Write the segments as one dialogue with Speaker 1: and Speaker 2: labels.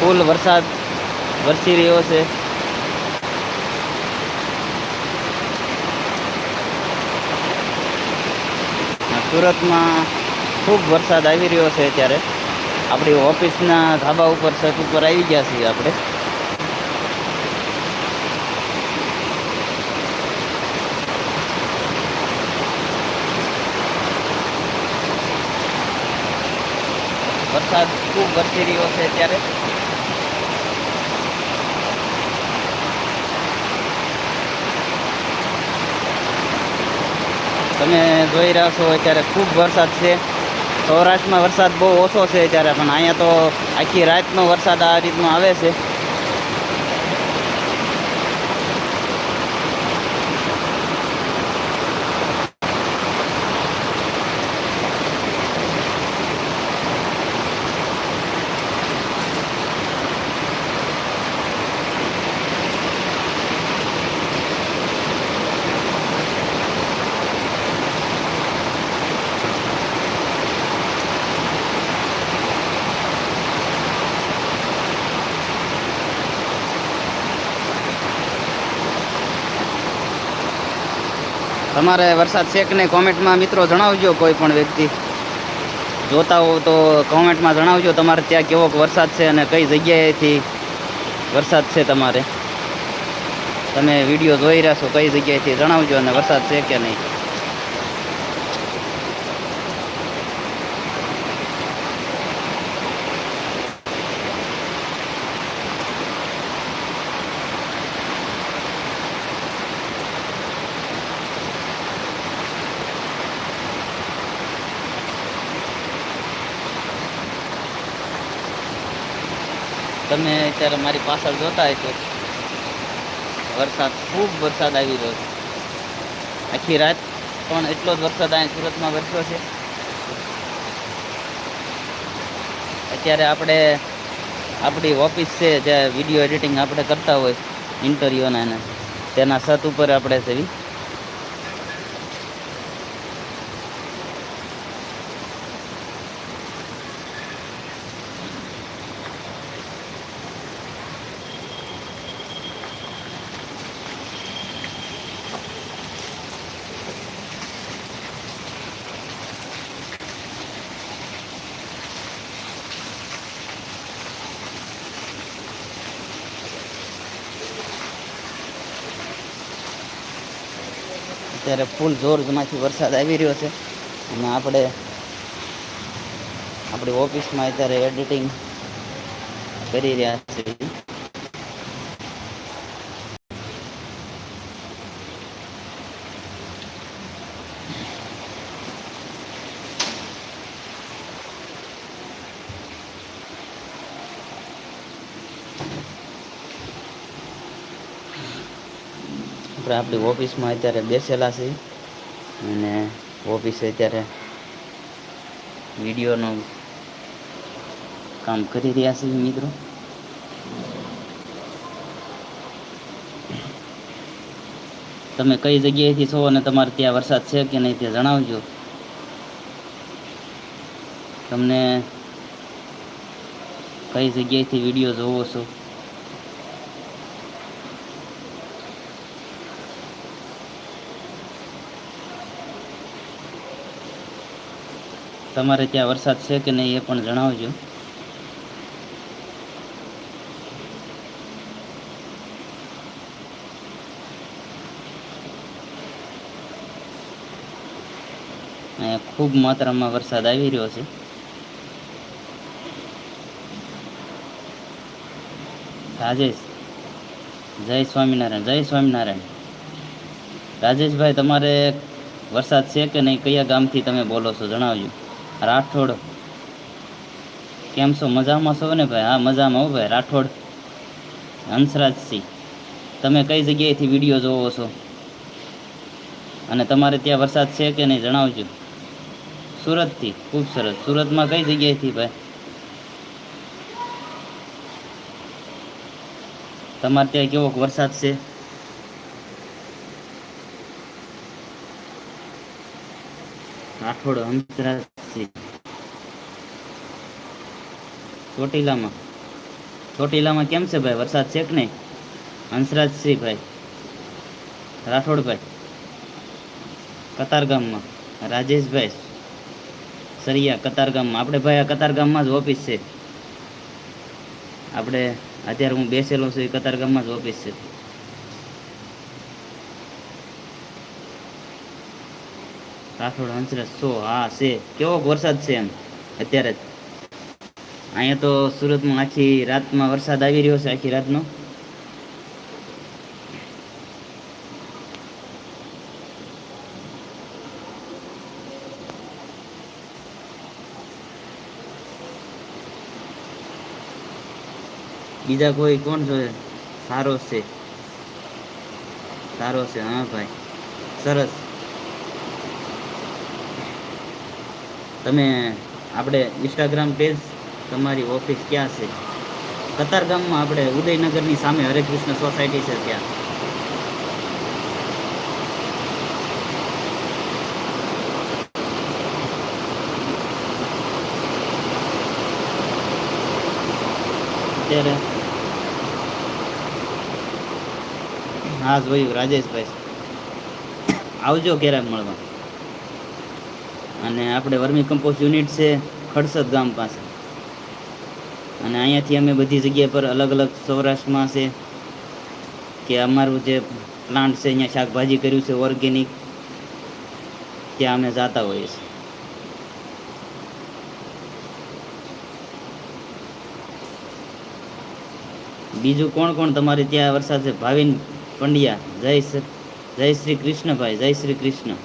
Speaker 1: ફૂલ વરસાદ વરસી રહ્યો છે. સુરતમાં ખૂબ વરસાદ આવી રહ્યો છે અત્યારે. આપણી ઓફિસના ધાબા ઉપર, છત ઉપર આવી ગયા છીએ આપણે. વરસાદ ખૂબ વરસી રહ્યો છે અત્યારે તમે જોઈ રહ્યા છો, અત્યારે ખૂબ વરસાદ છે. સૌરાષ્ટ્રમાં વરસાદ બહુ ઓછો છે અત્યારે, પણ અહીંયા તો આખી રાતનો વરસાદ આ રીતનો આવે છે. તમારે વરસાદ છે કે નહીં કોમેન્ટમાં મિત્રો જણાવજો કોઈ પણ વ્યક્તિ. જોતા હોવ તો કોમેન્ટમાં જણાવજો તમારે ત્યાં કેવો વરસાદ છે અને કઈ જગ્યાએથી વરસાદ છે તમારે. તમે વીડિયો જોઈ રહ્યા છો કઈ જગ્યાએથી જણાવજો અને વરસાદ છે કે નહીં તમે અત્યારે મારી પાછળ જોતા હશો વરસાદ, ખૂબ વરસાદ આવી રહ્યો છે. આખી રાત પણ એટલો જ વરસાદ અહીંયા સુરતમાં વરસ્યો છે. અત્યારે આપણે આપણી ઓફિસ છે, જે વીડિયો એડિટિંગ આપણે કરતા હોય ઇન્ટરવ્યૂના એને. તેના છત ઉપર આપણે છે અત્યારે ફૂલ જોરમાંથી વરસાદ આવી રહ્યો છે. અને આપણે આપણી ઓફિસમાં અત્યારે એડિટિંગ કરી રહ્યા છીએ આપણે આપણી ઓફિસમાં અત્યારે બેસેલા છીએ. અને ઓફિસે અત્યારે વિડીયોનું કામ કરી રહ્યા છીએ મિત્રો. તમે કઈ જગ્યાએથી છો અને તમારે ત્યાં વરસાદ છે કે નહીં તે જણાવજો. તમને કઈ જગ્યાએથી વીડિયો જોવો છો? તમારે ત્યાં વરસાદ છે કે નહીં એ પણ જણાવજો. ખૂબ માત્રામાં વરસાદ આવી રહ્યો છે. રાજેશ, જય સ્વામિનારાયણ જય સ્વામિનારાયણ. રાજેશભાઈ, તમારે વરસાદ છે કે નહીં? કયા ગામથી તમે બોલો છો? જણાવજો. રાઠોડ. કેમ છો? મજામાં છો ને ભાઈ? હા, મજામાં હો ભાઈ, રાઠોડ. હંસરાજસિંહ. તમે કઈ જગ્યાએથી વીડિયો જોવો છો? અને તમારે ત્યાં વરસાદ છે કે નહીં જણાવજો. સુરતથી, ખૂબ સરસ. સુરતમાં કઈ જગ્યાએથી ભાઈ? તમારે ત્યાં કેવો વરસાદ છે? રાઠોડ હંસરાજસિંહ ચોટીલામાં. ચોટીલામાં કેમ છે ભાઈ? વરસાદ છે કે નહીં? હંસરાજસિંહ ભાઈ, રાઠોડભાઈ કતારગામમાં રાજેશભાઈ, સરિયા કતારગામમાં આપણે ભાઈ આ કતારગામમાં જ ઓફિસ છે. આપણે અત્યારે હું બેસેલો છું એ કતારગામમાં જ ઓફિસ છે. રાઠોડ, હંસરાજ સો હા, છે. કેવો વરસાદ છે એમ? અત્યારે જ. અહીંયા તો સુરતમાં આખી રાતમાં વરસાદ આવી રહ્યો છે, આખી રાતનો. બીજા કોઈ કોણ જોયે સારો છે. સારો છે, હા ભાઈ. સરસ. તમે, આપણે ઇન્સ્ટાગ્રામ પેજ તમારી ઓફિસ ક્યાં છે? કતારગામમાં આપણે ઉદયનગરની સામે હરે કૃષ્ણ સોસાયટી છે ત્યાં. અત્યારે હા જોયું રાજેશભાઈ. આવજો ક્યારેક મળવા. અને આપણે વર્મી કમ્પોસ્ટ યુનિટ છે ખડસદ ગામ પાસે. અને અહીંયાથી અમે બધી જગ્યા પર અલગ અલગ સૌરાષ્ટ્રમાં છે, કે અમારું જે પ્લાન્ટ છે, અહીંયા શાકભાજી કર્યું છે ઓર્ગેનિક ત્યાં અમે જતા હોઈએ છીએ. બીજું કોણ કોણ તમારે ત્યાં વરસાદ છે? ભાવિન પંડ્યા, જય જય શ્રી કૃષ્ણભાઈ જય શ્રી કૃષ્ણ.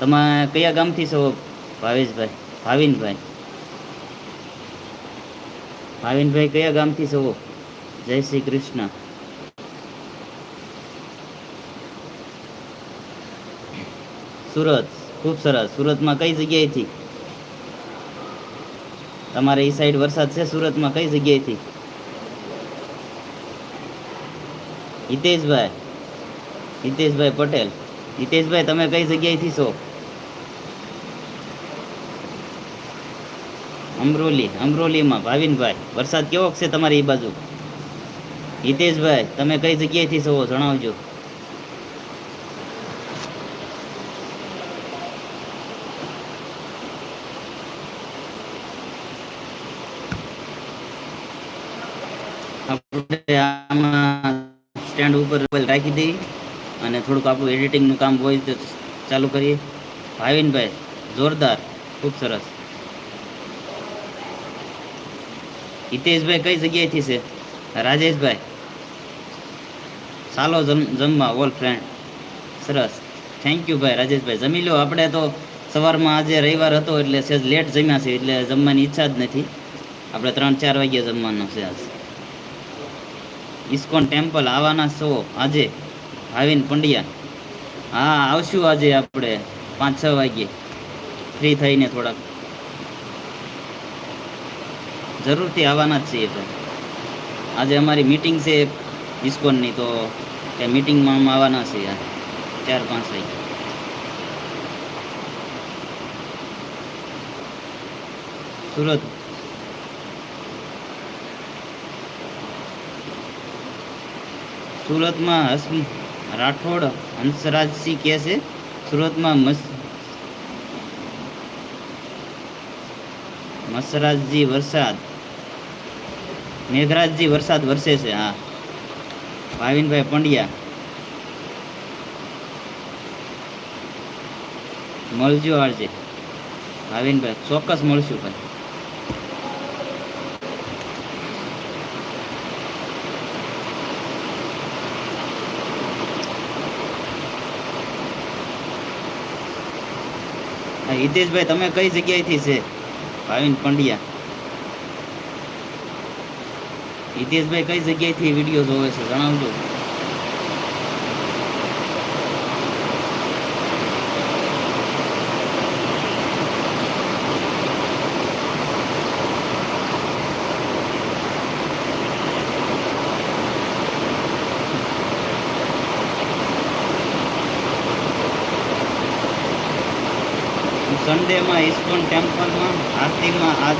Speaker 1: તમે, કયા ગામથી છો ભાવેશભાઈ? ભાવિનભાઈ. ભાવિનભાઈ કયા ગામથી છો? જય શ્રી કૃષ્ણ. સુરત, ખૂબ સરસ. સુરતમાં કઈ જગ્યાએથી? તમારે એ સાઈડ વરસાદ છે સુરતમાં, કઈ જગ્યાએથી? હિતેશભાઈ હિતેશભાઈ પટેલ. હિતેશભાઈ, તમે કઈ જગ્યાએથી છો? અમરોલી, અમરોલીમાં ભાવિનભાઈ, વરસાદ કેવો છે તમારી એ બાજુ? હિતેશભાઈ, તમે કઈ જગ્યાએથી છો જણાવજો. આમાં સ્ટેન્ડ ઉપર રાખી દઈએ અને થોડુંક આપણું એડિટિંગનું કામ હોય તો ચાલુ કરીએ. ભાવિનભાઈ, જોરદાર, ખૂબ સરસ. હિતેશભાઈ કઈ જગ્યાએથી છે? રાજેશભાઈ. ચાલો જમ, જમવા ઓલ ફ્રેન્ડ સરસ. થેન્ક યુ ભાઈ, રાજેશભાઈ. જમી લો. આપણે તો સવારમાં આજે રવિવાર હતો એટલે સહેજ લેટ જમ્યા છે એટલે જમવાની ઈચ્છા જ નથી. આપણે ત્રણ ચાર વાગ્યે જમવાનું છે ઇસ્કોન ટેમ્પલ આવવાના છો આજે ભાવિન પંડ્યા. હા, આવશું આજે આપણે પાંચ છ વાગ્યે. ફ્રી થઈને થોડાક. જરૂરથી આવવાના જ છીએ તો. આજે અમારી મીટિંગ છે ઇસ્કોનની, તો એ મીટિંગમાં આવવાના છીએ ચાર પાંચ વાગે. સુરત. સુરતમાં હસમ રાઠોડ હંસરાજસિંહ કહે છે, સુરતમાં મસ મસરાજજી વરસાદ. મેઘરાજજી વરસાદ વરસે છે, હા. ભાવિનભાઈ પંડ્યા. મળજો આજે. ભાવિનભાઈ, ચોક્કસ મળશું ભાઈ હિતેશભાઈ, તમે કઈ જગ્યાએથી છે? ભાવિન પંડ્યા. હિતેશભાઈ કઈ જગ્યાએથી વીડિયો જોવે છે? જણાવજો. સન્ડેમાં ઇસ્કોન ટેમ્પલમાં આરતીમાં આજ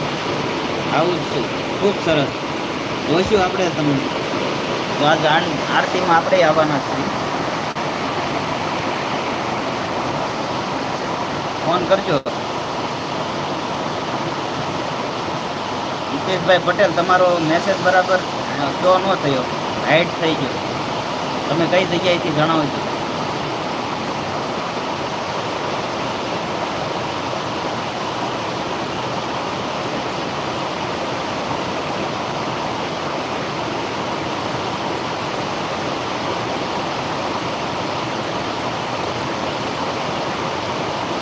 Speaker 1: આવું જ છું. ખૂબ સરસ. જોઈશું આપણે તમને. તો આ જાણ આરતીમાં આપણે આવવાના છીએ. ફોન કરજો. હિતેશભાઈ પટેલ, તમારો મેસેજ બરાબર શો ન થયો. હાઈટ થઈ ગયો. તમે કઈ જગ્યાએથી જણાવજો?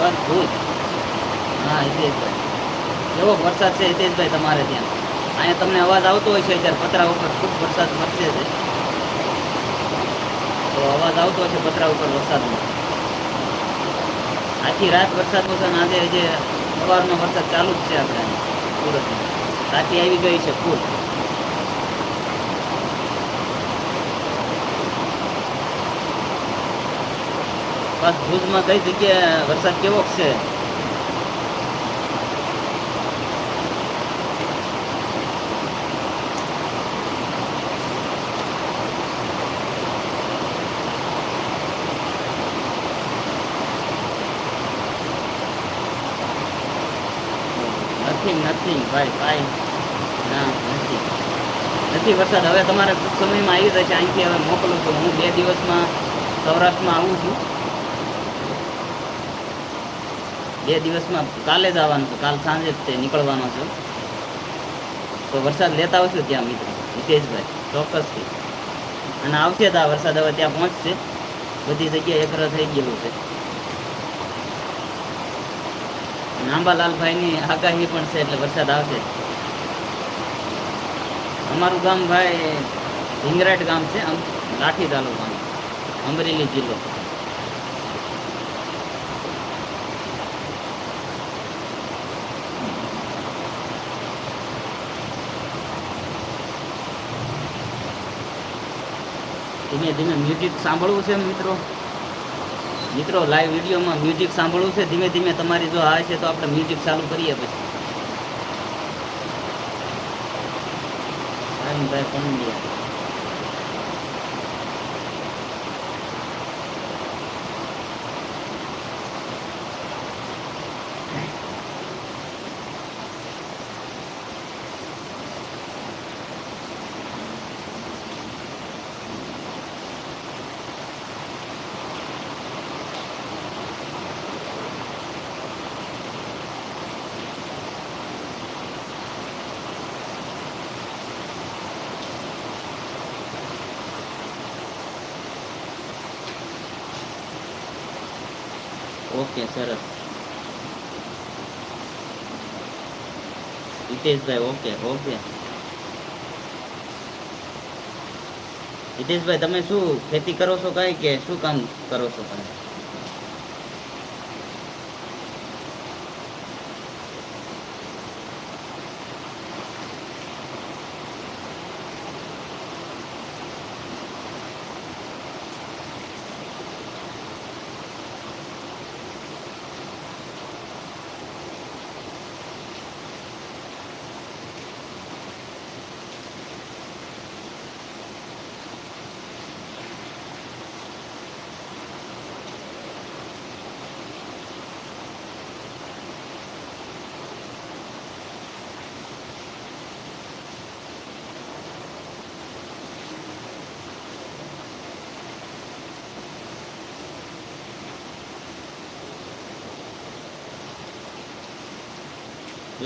Speaker 1: બસ ભૂત હા, હિતેશભાઈ. કેવો વરસાદ છે હિતેશભાઈ તમારે ત્યાં? અહીંયા તમને અવાજ આવતો હોય છે અત્યારે પતરા ઉપર ખૂબ વરસાદ વરસે છે. તો અવાજ આવતો હશે પતરા ઉપર વરસાદનો આખી રાત વરસાદ છે અને આજે જે સવારનો વરસાદ ચાલુ જ છે આપણે સુરતમાં. ટાંકી આવી ગઈ છે ફૂલ. બસ ભુજમાં કઈ જગ્યાએ વરસાદ કેવો છે? નથિંગ નથિંગ ભાઈ ભાઈ. નથી. નથી વરસાદ. હવે તમારે ટૂંક સમયમાં આવી જશે. અહીંથી હવે મોકલું છું. હું બે દિવસમાં સૌરાષ્ટ્રમાં આવું છું. બે દિવસમાં કાલે જ આવવાનું છે. કાલ સાંજે જ તે નીકળવાનો છે. તો વરસાદ લેતા આવશું ત્યાં મિત્રો? હિતેશભાઈ, ચોક્કસથી. અને આવશે તો આ વરસાદ હવે ત્યાં પહોંચશે. બધી જગ્યાએ એકર થઈ ગયેલું છે. નાંબાલાલભાઈની આગાહી પણ છે એટલે વરસાદ આવશે. અમારું ગામ ભાઈ હિંગરાટ ગામ છે લાઠી તાલુકાનું, અમરેલી જિલ્લો. ધીમે ધીમે મ્યુઝિક સાંભળવું છે મિત્રો. મિત્રો લાઈવ વિડીયોમાં મ્યુઝિક સાંભળવું છે. ધીમે ધીમે તમારી જો આવે છે તો આપણે મ્યુઝિક ચાલુ કરીએ પછી. ભાઈ પંડ્યા ઓકે, સરસ. Hiteshbhai, okay okay. હિતેશભાઈ, તમે શું ખેતી કરો છો કઈ કે શું કામ કરો છો કાંઈ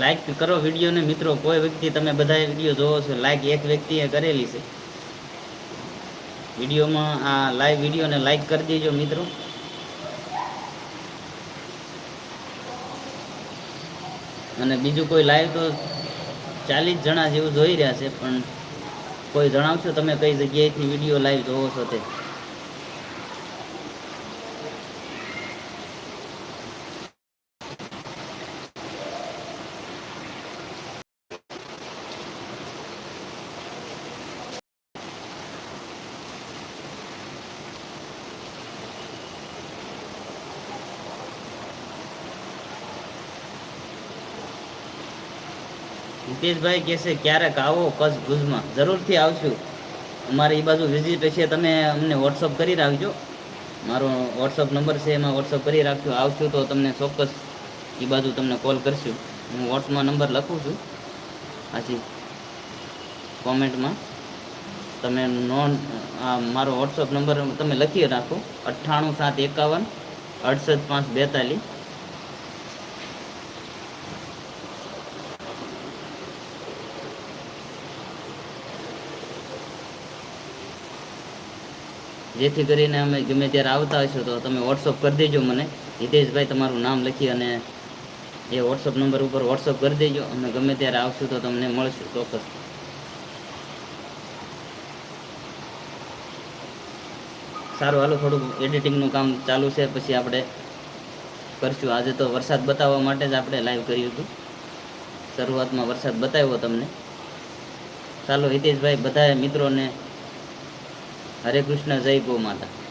Speaker 1: લાઈક કરો વિડીયોને મિત્રો, કોઈ વ્યક્તિ તમે બધા વીડિયો જોવો છો લાઈક એક વ્યક્તિએ કરેલી છે. વિડીયોમાં આ લાઈવ વિડીયોને લાઈક કરી દેજો મિત્રો. અને બીજું કોઈ લાઈવ તો ચાલીસ જણા જેવું જોઈ રહ્યા છે, પણ કોઈ જણાવશો તમે કઈ જગ્યાએથી વીડિયો લાઈવ જોવો છો તે? હિતેશભાઈ કહેશે ક્યારેક આવો કચ્છ ભુજમાં. જરૂરથી આવશું. અમારે એ બાજુ વિઝિટ હશે તમે અમને વોટ્સઅપ કરી રાખજો. મારો વોટ્સઅપ નંબર છે, એમાં વોટ્સઅપ કરી રાખજો. આવશું તો તમને ચોક્કસ એ બાજુ તમને કોલ કરશું. હું વોટ્સમાં નંબર લખું છું. આથી કોમેન્ટમાં તમે નોન મારો વોટ્સઅપ નંબર તમે લખી રાખો. અઠ્ઠાણું સાત એકાવન અડસઠ પાંચ બેતાલીસ. જેથી કરીને અમે ગમે ત્યારે આવતા હશો તો તમે વોટ્સઅપ કરી દેજો મને. હિતેશભાઈ તમારું નામ લખી અને એ વોટ્સઅપ નંબર ઉપર વોટ્સઅપ કરી દેજો. અમે ગમે ત્યારે આવશું તો તમને મળશું ચોક્કસ. સારું, હાલો, થોડુંક એડિટિંગનું કામ ચાલુ છે. પછી આપણે કરશું. આજે તો વરસાદ બતાવવા માટે જ આપણે લાઈવ કર્યું હતું. શરૂઆતમાં વરસાદ બતાવ્યો તમને. ચાલો, હિતેશભાઈ બધા મિત્રોને હરે કૃષ્ણ જય ગો માતા